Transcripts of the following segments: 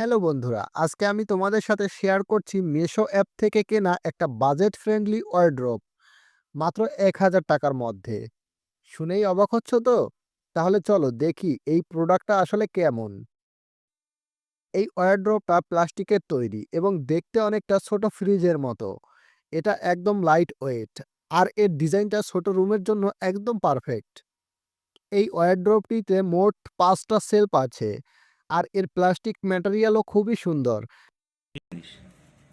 Hello বন্ধুরা, আজকে আমি তোমাদের সাথে শেয়ার করছি মেশো অ্যাপ থেকে কেনা একটা বাজেট ফ্রেন্ডলি ওয়ারড্রোব মাত্র এক হাজার টাকার মধ্যে। শুনেই অবাক হচ্ছ তো? তাহলে চলো দেখি এই প্রোডাক্টটা আসলে কেমন। এই ওয়ারড্রোবটা প্লাস্টিকের তৈরি এবং দেখতে অনেকটা ছোট ফ্রিজের মতো। এটা একদম লাইট ওয়েট আর এর ডিজাইনটা ছোট রুমের জন্য একদম পারফেক্ট। এই ওয়ারড্রোবটিতে মোট পাঁচটা সেলফ আছে আর এর প্লাস্টিক ম্যাটেরিয়ালও খুবই সুন্দর।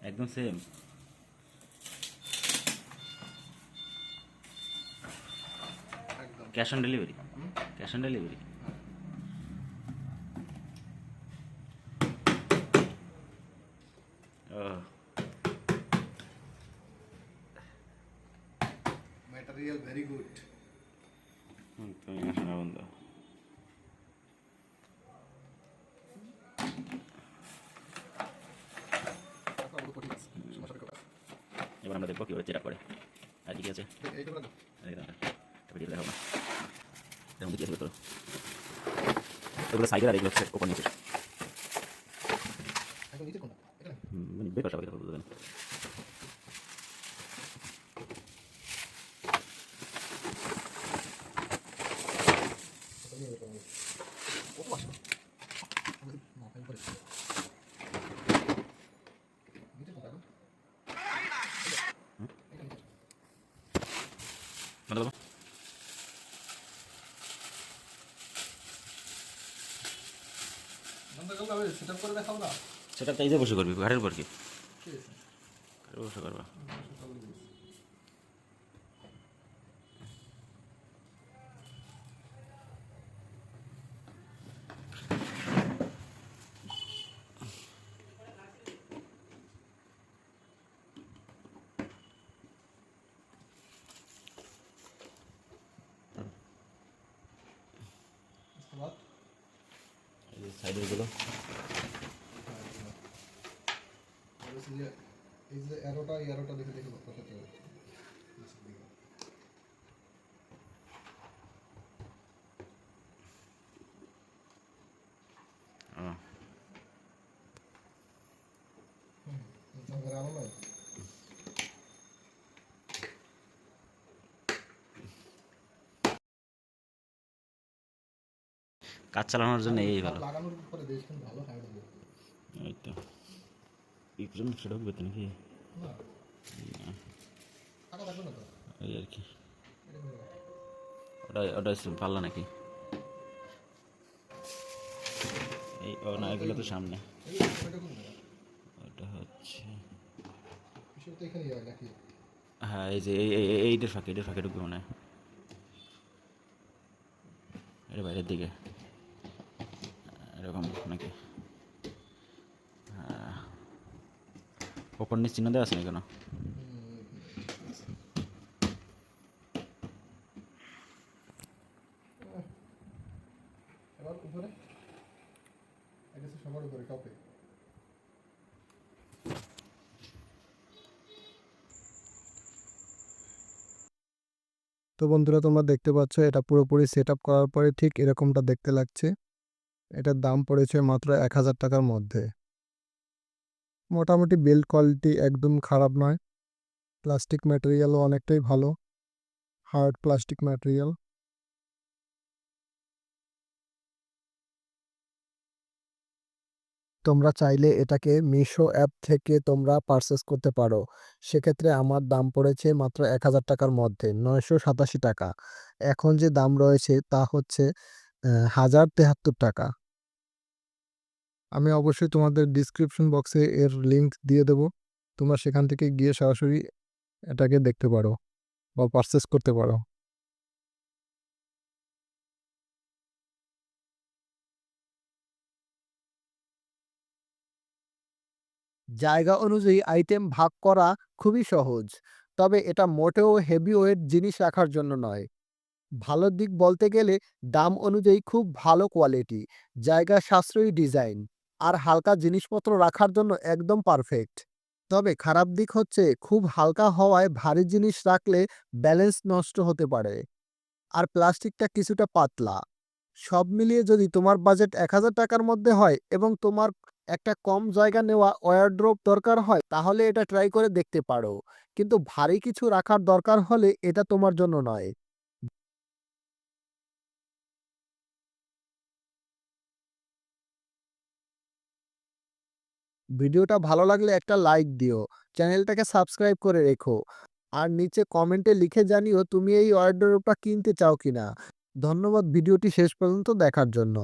একদম same cash on delivery cash on delivery Material very good. তুমি শোনা বন্ধু। এবার আমরা দেখব কীভাবে চেক করে। আর কি আছে? দেখো ভিডিও দেখাবো না। মধ্যে কি আছে ভেতরে এগুলো সাইকেল আর এগুলো হচ্ছে ওপর নিচে হুম, মানে বেকার সবাই পারেন সেটা তাই বসে করবি ঘাটের উপর কি বসে করবা এই যে সাইডেরগুলো এই যে এরোটা এরোটা দেখে দেখে বসাতে হবে ও, আরও নয় কাজ চালানোর জন্য এই ভালো। এই তো। এই পর্যন্ত সেটা ঢুকবে তো নাকি? এই আর কি। ওটা নাকি? এই ও না এগুলো তো সামনে? ওটা হচ্ছে। হয় এই যে এই এইটার ফাঁকে এইটার ফাঁকে ঢুকবে মনে হয়। এটা বাইরের দিকে। এরকম নাকি? ওপর নিচ চিহ্ন দেওয়া আছে না কেন? এবার উপরে? এটা হচ্ছে সবার উপরে টপে তো বন্ধুরা তোমরা দেখতে পাচ্ছ এটা পুরোপুরি সেট আপ করার পরে ঠিক এরকমটা দেখতে লাগছে। এটার দাম পড়েছে মাত্র এক হাজার টাকার মধ্যে। মোটামুটি বিল্ড কোয়ালিটি একদম খারাপ নয়। প্লাস্টিক ম্যাটেরিয়ালও অনেকটাই ভালো। হার্ড প্লাস্টিক ম্যাটেরিয়াল তোমরা চাইলে এটাকে মিশো অ্যাপ থেকে তোমরা পারচেস করতে পারো। সেক্ষেত্রে আমার দাম পড়েছে মাত্র এক হাজার টাকার মধ্যে, নয়শো সাতাশি টাকা। এখন যে দাম রয়েছে তা হচ্ছে হাজার তেহাত্তর টাকা। আমি অবশ্যই তোমাদের ডিসক্রিপশন বক্সে এর লিংক দিয়ে দেবো। তোমরা সেখান থেকে গিয়ে সরাসরি এটাকে দেখতে পারো বা পারচেস করতে পারো। জায়গা অনুযায়ী আইটেম ভাগ করা খুবই সহজ, তবে এটা মোটেও হেভি ওয়েট জিনিস রাখার জন্য নয়। ভালো দিক বলতে গেলে দাম অনুযায়ী খুব ভালো কোয়ালিটি জায়গা সাশ্রয়ী ডিজাইন আর হালকা জিনিসপত্র রাখার জন্য একদম পারফেক্ট তবে খারাপ দিক হচ্ছে খুব হালকা হওয়ায় ভারী জিনিস রাখলে ব্যালেন্স নষ্ট হতে পারে। আর প্লাস্টিকটা কিছুটা পাতলা। সব মিলিয়ে যদি তোমার বাজেট এক হাজার টাকার মধ্যে হয় এবং তোমার একটা কম জায়গা নেওয়া ওয়ারড্রোব দরকার হয়, তাহলে এটা ট্রাই করে দেখতে পারো। কিন্তু ভারী কিছু রাখার দরকার হলে এটা তোমার জন্য নয়। ভিডিওটা ভালো লাগলে একটা লাইক দিও। চ্যানেলটাকে সাবস্ক্রাইব করে রেখো। আর নিচে কমেন্টে লিখে জানিও তুমি এই ওয়ারড্রোবটা কিনতে চাও কিনা। ধন্যবাদ, ভিডিওটি শেষ পর্যন্ত দেখার জন্য।